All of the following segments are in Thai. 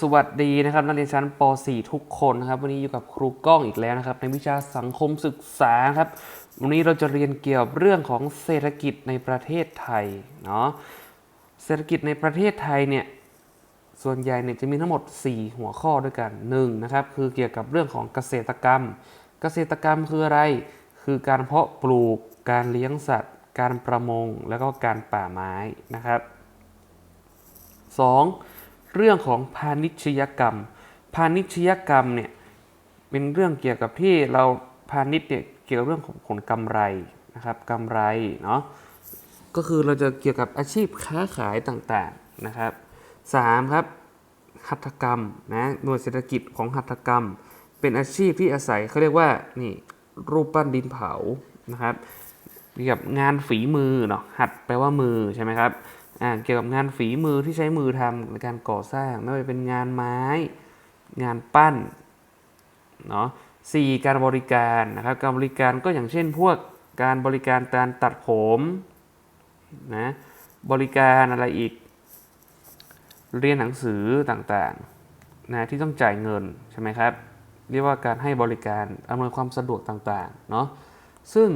สวัสดีนะครับนักเรียนชั้นป .4 ทุกคนนะครับ วันนี้อยู่กับครูก้องอีกแล้วนะครับ ในวิชาสังคมศึกษาครับ วันนี้เราจะเรียนเกี่ยวกับเรื่องของเศรษฐกิจในประเทศไทยเนาะเศรษฐกิจในประเทศไทยเนี่ยส่วนใหญ่เนี่ยจะมีทั้งหมด 4 หัวข้อด้วยกัน1นะครับคือเกี่ยวกับเรื่องของเกษตรกรรม เกษตรกรรมคืออะไร คือการเพาะปลูกการเลี้ยงสัตว์ การประมง แล้วก็การป่าไม้นะครับ 2. เรื่องของพาณิชยกรรม พาณิชยกรรมเนี่ยเป็นเรื่องเกี่ยวกับที่เราพาณิชย์เนี่ยเกี่ยวกับเรื่องของผลกำไรนะครับกำไรเนาะก็คือเราจะเกี่ยวกับอาชีพค้าขายต่างๆนะครับ 3. ครับหัตถกรรมนะหน่วยเศรษฐกิจของหัตถกรรม เป็นอาชีพที่อาศัยเขาเรียกว่านี่รูปปั้นดินเผานะครับเกี่ยวกับงานฝีมือเนาะหัดแปลว่ามือใช่ไหมครับ เกี่ยวกับงานฝีมือที่ใช้มือทำในการก่อสร้างไม่ว่าจะเป็นงานไม้ งานปั้นเนาะสี่การบริการนะครับการบริการก็อย่างเช่นพวกการบริการการตัดผมนะบริการอะไรอีก เรียนหนังสือต่างๆนะที่ต้องจ่ายเงินใช่ไหมครับเรียกว่าการให้บริการอำนวยความสะดวกต่างๆเนาะซึ่ง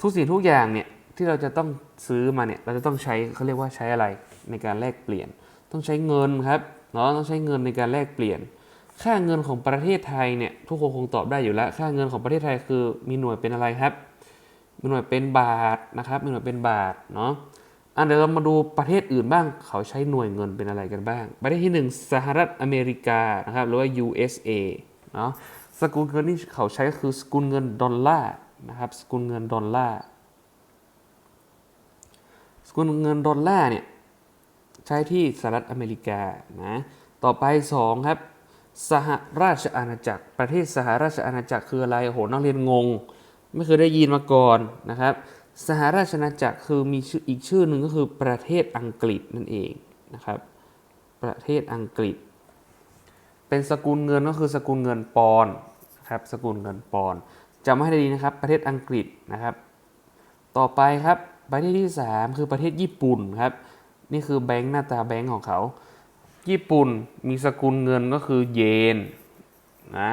ทุกสิ่งทุกอย่างเนี่ย ที่เราจะต้องซื้อมาเนี่ยเราจะต้องใช้เขาเรียกว่าใช้อะไรในการแลกเปลี่ยน ต้องใช้เงินครับเนาะต้องใช้เงินในการแลกเปลี่ยน ค่าเงินของประเทศไทยเนี่ยทุกคนคงตอบได้อยู่แล้ว ค่าเงินของประเทศไทยคือมีหน่วยเป็นอะไรครับ มีหน่วยเป็นบาทนะครับ มีหน่วยเป็นบาทเนาะอันเดี๋ยวเรามาดูประเทศอื่นบ้าง เขาใช้หน่วยเงินเป็นอะไรกันบ้าง ประเทศที่ 1 สหรัฐอเมริกานะครับหรือว่า USA เนาะสกุลเงินที่เขาใช้ก็คือสกุลเงินดอลลาร์นะครับสกุลเงินดอลลาร์ สกุลเงินดอลลาร์เนี่ยใช้ที่สหรัฐอเมริกานะต่อไป 2 ครับ สหราชอาณาจักร ประเทศสหราชอาณาจักรคืออะไรโอ้โหนักเรียนงง ไม่เคยได้ยินมาก่อนนะครับ สหราชอาณาจักรคือมีชื่ออีกชื่อหนึ่งก็คือประเทศอังกฤษนั่นเองนะครับ ประเทศอังกฤษ เป็นสกุลเงินก็คือสกุลเงินปอนด์นะครับสกุลเงินปอนด์จำให้ได้ดีนะครับ ประเทศอังกฤษนะครับ ต่อไปครับ ประเทศที่ 3 คือประเทศญี่ปุ่นครับ นี่คือแบงค์หน้าตาแบงค์ของเขา ญี่ปุ่นมีสกุลเงินก็คือเยนนะ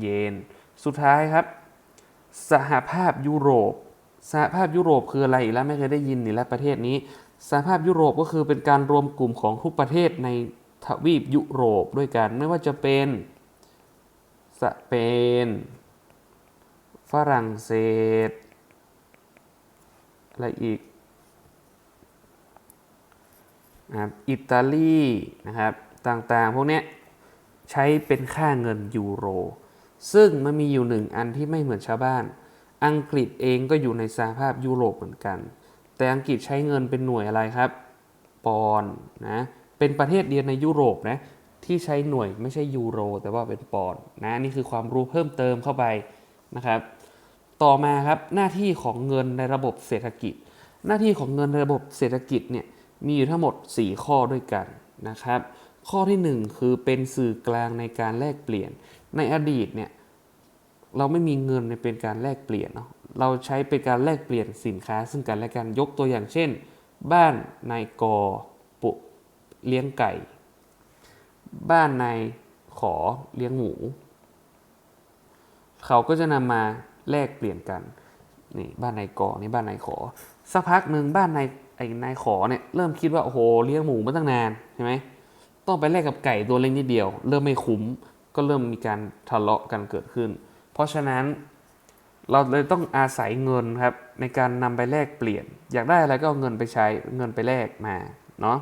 เยน สุดท้ายครับ สหภาพยุโรป สหภาพยุโรปคืออะไรอีกแล้วไม่เคยได้ยินนี่และประเทศนี้ สหภาพยุโรปก็คือเป็นการรวมกลุ่มของทุกประเทศในทวีปยุโรปด้วยกัน ไม่ว่าจะเป็นสเปน ฝรั่งเศส อะไรอีกนะครับอิตาลีนะครับต่างๆ พวกนี้ใช้เป็นค่าเงินยูโร ซึ่งมันมีอยู่หนึ่งอันที่ไม่เหมือนชาวบ้าน อังกฤษเองก็อยู่ในสหภาพยุโรปเหมือนกัน แต่อังกฤษใช้เงินเป็นหน่วยอะไรครับ ปอนนะเป็นประเทศเดียวในยุโรปนะที่ใช้หน่วยไม่ใช่ยูโร แต่ว่าเป็นปอนนะนี่คือความรู้เพิ่มเติมเข้าไปนะครับ ต่อมาครับหน้าที่ของเงินในระบบเศรษฐกิจ หน้าที่ของเงินในระบบเศรษฐกิจเนี่ยมีอยู่ทั้งหมด 4 ข้อด้วยกันนะครับ ข้อที่ 1 คือเป็นสื่อกลางในการแลกเปลี่ยน ในอดีตเนี่ยเราไม่มีเงินในเป็นการแลกเปลี่ยนเนาะเราใช้เป็นการแลกเปลี่ยนสินค้า ซึ่งกันและกันยกตัวอย่างเช่น บ้านนายกอปุเลี้ยงไก่ บ้านนายขอเลี้ยงหมู เขาก็จะนำมา แลกเปลี่ยนกันนี่บ้านนายกอนี่บ้านนายขอสักพักหนึ่งบ้านนายไอ้นายขอเนี่ยเริ่มคิดว่าโอ้โหเลี้ยงหมูมาตั้งนานใช่ไหมต้องไปแลกกับไก่ตัวเล็กนิดเดียว เริ่มไม่คุ้มก็เริ่มมีการทะเลาะกันเกิดขึ้น เพราะฉะนั้นเราเลยต้องอาศัยเงินครับในการนำไปแลกเปลี่ยน อยากได้อะไรก็เอาเงินไปใช้เงินไปแลกมาเนาะ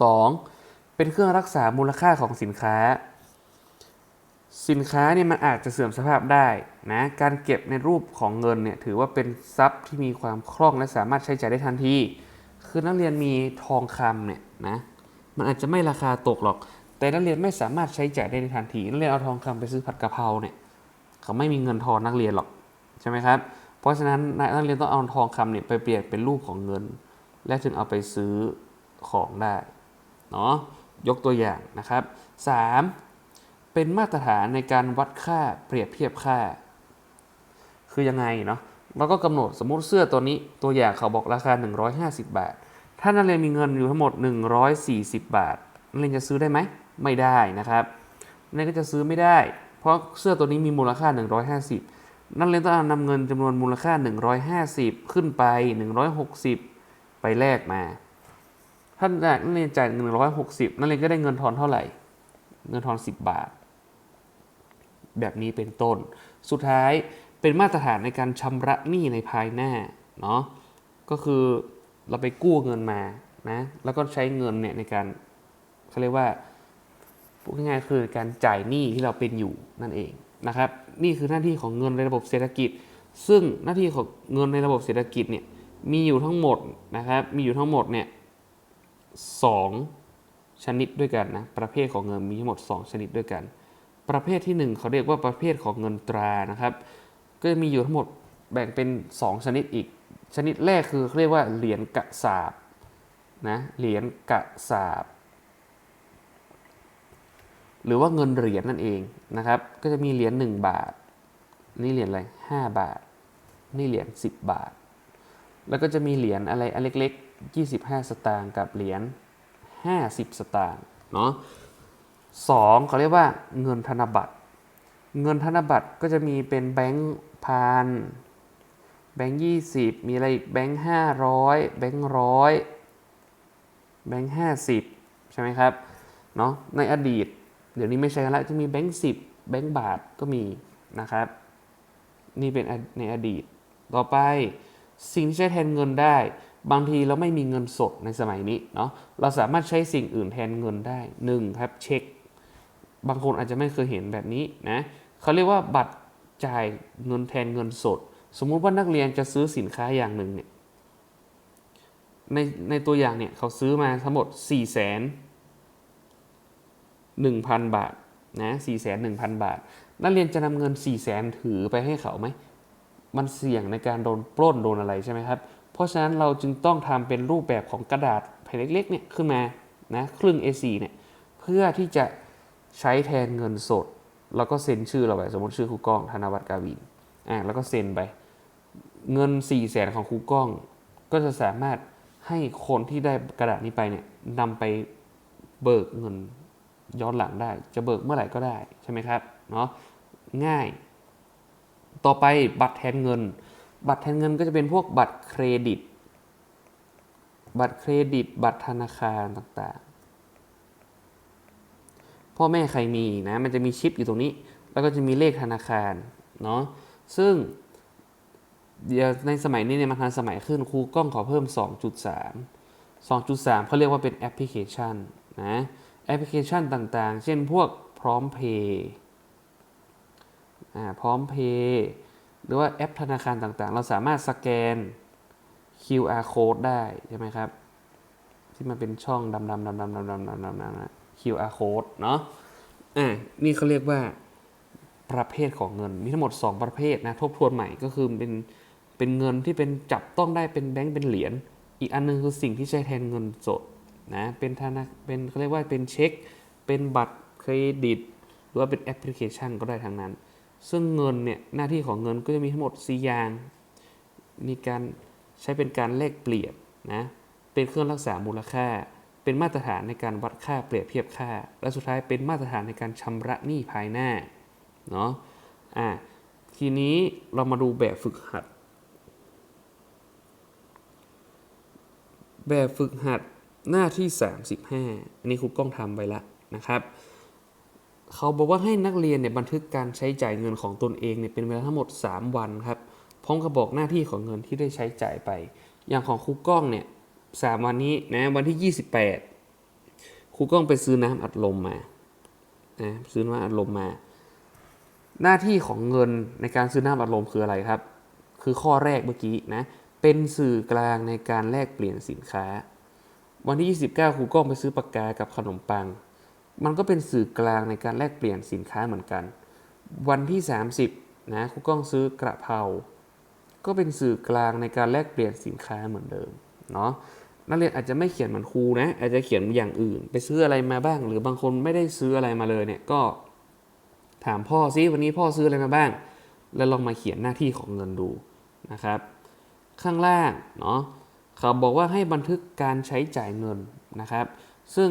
สองเป็นเครื่องรักษามูลค่าของสินค้า สินค้าเนี่ยมันอาจจะเสื่อมสภาพได้นะการเก็บในรูปของเงินเนี่ยถือว่าเป็นทรัพย์ที่มีความคล่องและสามารถใช้จ่ายได้ทันที คือนักเรียนมีทองคำเนี่ยนะมันอาจจะไม่ราคาตกหรอก แต่นักเรียนไม่สามารถใช้จ่ายได้ในทันทีนักเรียนเอาทองคำไปซื้อผัดกะเพราเนี่ยเขาไม่มีเงินทอนนักเรียนหรอกใช่ไหมครับเพราะฉะนั้นนักเรียนต้องเอาทองคำเนี่ยไปเปลี่ยนเป็นรูปของเงิน และถึงเอาไปซื้อของได้เนาะยกตัวอย่างนะครับ 3. เป็นมาตรฐานในการวัดค่าเปรียบเทียบค่า คือยังไงเนาะเราก็กำหนดสมมุติเสื้อตัวนี้ตัวอย่างเขาบอกราคา 150 บาท ถ้านักเรียนมีเงินอยู่ทั้งหมด 140 บาทนักเรียนจะซื้อได้ไหมไม่ได้นะครับนั่นก็จะซื้อไม่ได้ เพราะเสื้อตัวนี้มีมูลค่า 150 นักเรียนต้องนำเงินจำนวนมูลค่า 150 ขึ้นไป 160 ไปแลกมาท่านนักเรียนจ่าย160 นักเรียนก็ได้เงินทอนเท่าไหร่ เงินทอน 10 บาท แบบนี้เป็นต้น สุดท้ายเป็นมาตรฐานในการชำระหนี้ในภายหน้าเนาะก็คือเราไปกู้เงินมานะแล้วก็ใช้เงินเนี่ยในการเขาเรียกว่าพูดง่ายๆคือการจ่ายหนี้ที่เราเป็นอยู่นั่นเองนะครับ นี่คือหน้าที่ของเงินในระบบเศรษฐกิจ ซึ่งหน้าที่ของเงินในระบบเศรษฐกิจเนี่ยมีอยู่ทั้งหมดนะครับ มีอยู่ทั้งหมดเนี่ยสองชนิดด้วยกันนะประเภทของเงินมีทั้งหมด 2 ชนิดด้วยกัน ประเภทที่ 1 เขาเรียกว่าประเภทของเงินตรานะครับ ก็จะมีอยู่ทั้งหมดแบ่งเป็น 2 ชนิดอีก ชนิดแรกคือเรียกว่าเหรียญกระสาบนะเหรียญกระสาบ หรือว่าเงินเหรียญนั่นเองนะครับ ก็จะมีเหรียญ1บาท นี่เหรียญอะไร5บาท นี่เหรียญ10 บาท แล้วก็จะมีเหรียญอะไรอันเล็กๆ25 สตางค์กับเหรียญ50 สตางค์เนาะ สองเขาเรียกว่าเงินธนบัตร เงินธนบัตรก็จะมีเป็นแบงค์พันแบงค์ยี่สิบมีอะไรอีกแบงค์ห้าร้อยแบงค์ร้อยแบงค์ห้าสิบใช่ไหมครับเนาะในอดีต เดี๋ยวนี้ไม่ใช่แล้วจะมีแบงค์สิบแบงค์บาทก็มีนะครับ นี่เป็นในอดีต ต่อไปสิ่งที่ใช้แทนเงินได้ บางทีเราไม่มีเงินสดในสมัยนี้เนาะเราสามารถใช้สิ่งอื่นแทนเงินได้หนึ่งครับเช็ค บางคนอาจจะไม่เคยเห็นแบบนี้นะเขาเรียกว่าบัตรจ่ายเงินแทนเงินสด สมมุติว่านักเรียนจะซื้อสินค้าอย่างหนึ่งเนี่ยในในตัวอย่างเนี่ยเขาซื้อมาทั้งหมด4 0 0 0 1,000 บาทนะ4 1 0 0 0 บาท นักเรียนจะนำเงิน 4 0 0 0 0ถือไปให้เขาไหม มันเสี่ยงในการโดนปล้นโดนอะไรใช่ไหมครับ เพราะฉะนั้นเราจึงต้องทำเป็นรูปแบบของกระดาษแผ่นเล็กๆเนี่ยขึ้นมานะครึ่ง A4 เนี่ยเพื่อที่จะ ใช้แทนเงินสด แล้วก็เซ็นชื่อเราไป สมมติชื่อครูก้อง ธนวัฒน์กาวินอ่าแล้วก็เซ็นไป เงิน4ี่แสนของครูก้อง ก็จะสามารถให้คนที่ได้กระดาษนี้ไปเนี่ยนำไปเบิกเงินย้อนหลังได้ จะเบิกเมื่อไหร่ก็ได้ใช่ไหมครับเนาะง่าย ต่อไปบัตรแทนเงิน บัตรแทนเงินก็จะเป็นพวกบัตรเครดิต บัตรเครดิต บัตรธนาคารต่างๆ พ่อแม่ใครมีนะมันจะมีชิปอยู่ตรงนี้ แล้วก็จะมีเลขธนาคารเนาะซึ่งเดี๋ยวในสมัยนี้เนี่ยมันทันสมัยขึ้นครูกล้องขอเพิ่ม 2.3 2.3เขาเรียกว่าเป็นแอปพลิเคชันนะแอปพลิเคชันต่างๆ เช่นพวกพร้อมเพย์อ่าพร้อมเพย์หรือว่าแอปธนาคารต่างๆ เราสามารถสแกน QR code ได้ใช่ไหมครับ ที่มันเป็นช่องดำๆดำๆดำๆดำๆดำๆดำๆ QR code เนาะอ่านี่เขาเรียกว่าประเภทของเงิน มีทั้งหมด 2 ประเภทนะ ทบทวนใหม่ก็คือเป็นเป็นเงินที่เป็นจับต้องได้เป็นแบงก์เป็นเหรียญ อีกอันหนึงคือสิ่งที่ใช้แทนเงินสดนะเป็นธนาเป็นเขาเรียกว่าเป็นเช็ค เป็นบัตรเครดิต หรือว่าเป็นแอปพลิเคชันก็ได้ทั้งนั้น ซึ่งเงินเนี่ยหน้าที่ของเงินก็จะมีทั้งหมด 4 อย่าง มีการใช้เป็นการแลกเปลี่ยนนะเป็นเครื่องรักษามูลค่า เป็นมาตรฐานในการวัดค่าเปรียบเทียบค่า และสุดท้ายเป็นมาตรฐานในการชำระหนี้ภายหน้าเนาะอะทีนี้เรามาดูแบบฝึกหัด แบบฝึกหัดหน้าที่ 35 อันนี้ครูกล้องทำไว้แล้วนะครับ เขาบอกว่าให้นักเรียนเนี่ยบันทึกการใช้จ่ายเงินของตนเองเนี่ยเป็นเวลาทั้งหมด 3 วันครับพร้อมกับบอกหน้าที่ของเงินที่ได้ใช้จ่ายไป อย่างของครูกล้องเนี่ย สามวันนี้นะวันที่ 28ครูก้องไปซื้อน้ำอัดลมมานะซื้อน้ำอัดลมมา หน้าที่ของเงินในการซื้อน้ำอัดลมคืออะไรครับ คือข้อแรกเมื่อกี้นะเป็นสื่อกลางในการแลกเปลี่ยนสินค้า วันที่ 29ครูก้องไปซื้อปากกากับขนมปัง มันก็เป็นสื่อกลางในการแลกเปลี่ยนสินค้าเหมือนกัน วันที่ 30นะครูก้องซื้อกระเพราก็เป็นสื่อกลางในการแลกเปลี่ยนสินค้าเหมือนเดิมเนาะ นักเรียนอาจจะไม่เขียนเหมือนครูนะ อาจจะเขียนอย่างอื่น ไปซื้ออะไรมาบ้าง หรือบางคนไม่ได้ซื้ออะไรมาเลยเนี่ยก็ถามพ่อซิวันนี้พ่อซื้ออะไรมาบ้าง แล้วลองมาเขียนหน้าที่ของเงินดูนะครับ ข้างล่างเนาะเขาบอกว่าให้บันทึกการใช้จ่ายเงินนะครับ ซึ่ง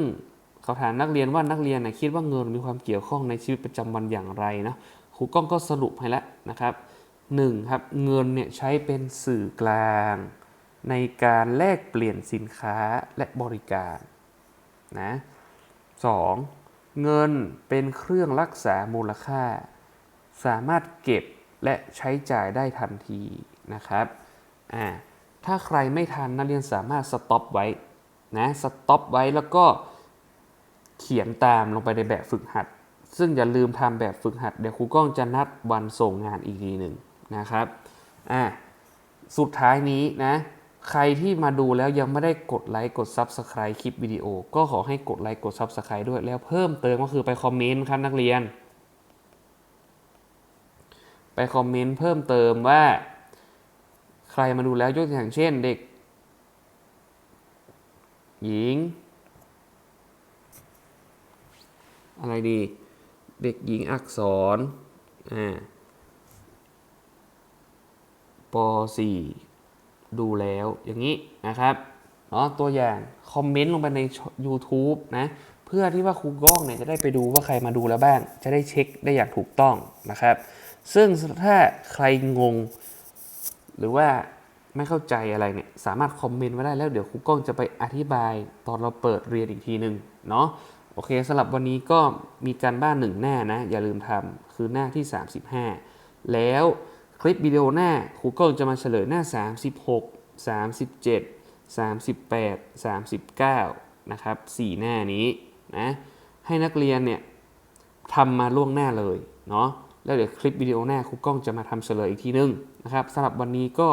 เขาถามนักเรียนว่านักเรียนนะคิดว่าเงินมีความเกี่ยวข้องในชีวิตประจำวันอย่างไรนะครูก้องก็สรุปให้แล้วนะครับหนึ่งครับเงินเนี่ยใช้เป็นสื่อกลาง ในการแลกเปลี่ยนสินค้าและบริการนะสองเงินเป็นเครื่องรักษามูลค่า สามารถเก็บและใช้จ่ายได้ทันทีนะครับอ่าถ้าใครไม่ทันนักเรียนสามารถสต็อปไว้นะสต็อปไว้แล้วก็เขียนตามลงไปในแบบฝึกหัด ซึ่งอย่าลืมทำแบบฝึกหัด เดี๋ยวครูก้องจะนัดวันส่งงานอีกทีหนึ่งนะครับอ่าสุดท้ายนี้นะ ใครที่มาดูแล้วยังไม่ได้กดไลค์กด Subscribe คลิปวิดีโอ ก็ขอให้กดไลค์กด Subscribe ด้วยแล้วเพิ่มเติมก็คือไปคอมเมนต์ครับนักเรียน ไปคอมเมนต์เพิ่มเติมว่า ใครมาดูแล้วยกตัวอย่างเช่นเด็ก หญิง อะไรดี เด็กหญิงอักษรอ่าป .4 ดูแล้วอย่างนี้นะครับเนาะตัวอย่างคอมเมนต์ลงไปใน YouTube นะเพื่อที่ว่าครูก้องเนี่ยจะได้ไปดูว่าใครมาดูแล้วบ้าง จะได้เช็คได้อย่างถูกต้องนะครับ ซึ่งถ้าใครงง หรือว่าไม่เข้าใจอะไรเนี่ยสามารถคอมเมนต์ไว้ได้แล้วเดี๋ยวครูก้องจะไปอธิบายตอนเราเปิดเรียนอีกทีหนึ่งเนาะโอเคสำหรับวันนี้ก็มีการบ้านหนึ่งหน้านะ อย่าลืมทำคือหน้าที่ 35 แล้ว คลิปวิดีโอหน้าครูก้องจะมาเฉลยหน้า 36 37 38 39 นะครับ 4 หน้านี้นะให้นักเรียนเนี่ยทำมาล่วงหน้าเลยเนาะแล้วเดี๋ยวคลิปวิดีโอหน้าครูก้องจะมาทำเฉลยอีกทีนึงนะครับสำหรับวันนี้ก็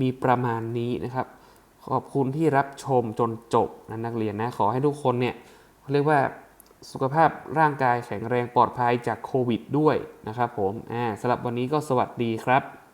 มีประมาณนี้นะครับ ขอบคุณที่รับชมจนจบนะนักเรียนนะ ขอให้ทุกคนเนี่ยเรียกว่า สุขภาพร่างกายแข็งแรงปลอดภัยจากโควิดด้วยนะครับผมอ่าสำหรับวันนี้ก็สวัสดีครับ